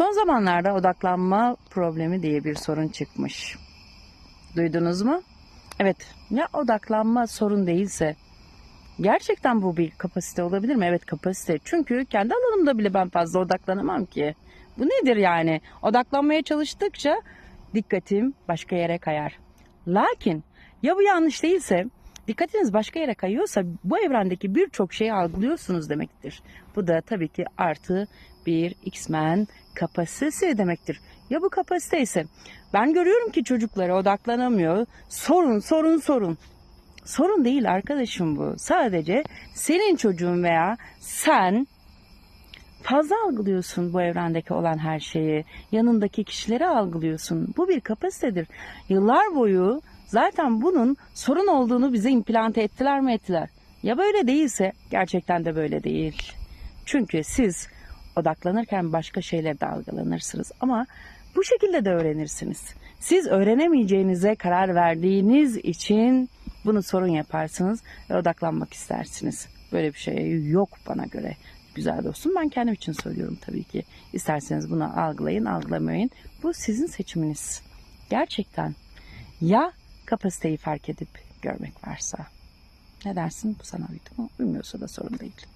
Son zamanlarda odaklanma problemi diye bir sorun çıkmış. Duydunuz mu? Evet, ya odaklanma sorun değilse gerçekten bu bir kapasite olabilir mi? Evet kapasite. Çünkü kendi alanımda bile ben fazla odaklanamam ki. Bu nedir yani? Odaklanmaya çalıştıkça dikkatim başka yere kayar. Lakin ya bu yanlış değilse dikkatiniz başka yere kayıyorsa bu evrendeki birçok şeyi algılıyorsunuz demektir. Bu da tabii ki artı bir X-Men kapasitesi demektir. Ya bu kapasite ise ben görüyorum ki çocuklara odaklanamıyor. Sorun, sorun, sorun. Sorun değil arkadaşım bu. Sadece senin çocuğun veya sen fazla algılıyorsun bu evrendeki olan her şeyi. Yanındaki kişileri algılıyorsun. Bu bir kapasitedir. Yıllar boyu zaten bunun sorun olduğunu bize implante ettiler mi ettiler. Ya böyle değilse gerçekten de böyle değil. Çünkü siz odaklanırken başka şeylere de algılanırsınız. Ama bu şekilde de öğrenirsiniz. Siz öğrenemeyeceğinize karar verdiğiniz için bunu sorun yaparsınız ve odaklanmak istersiniz. Böyle bir şey yok bana göre. Güzel dostum ben kendim için söylüyorum tabii ki. İsterseniz bunu algılayın algılamayın. Bu sizin seçiminiz. Gerçekten ya kapasiteyi fark edip görmek varsa. Ne dersin bu sana uydu mu? Uymuyorsa da sorun değil.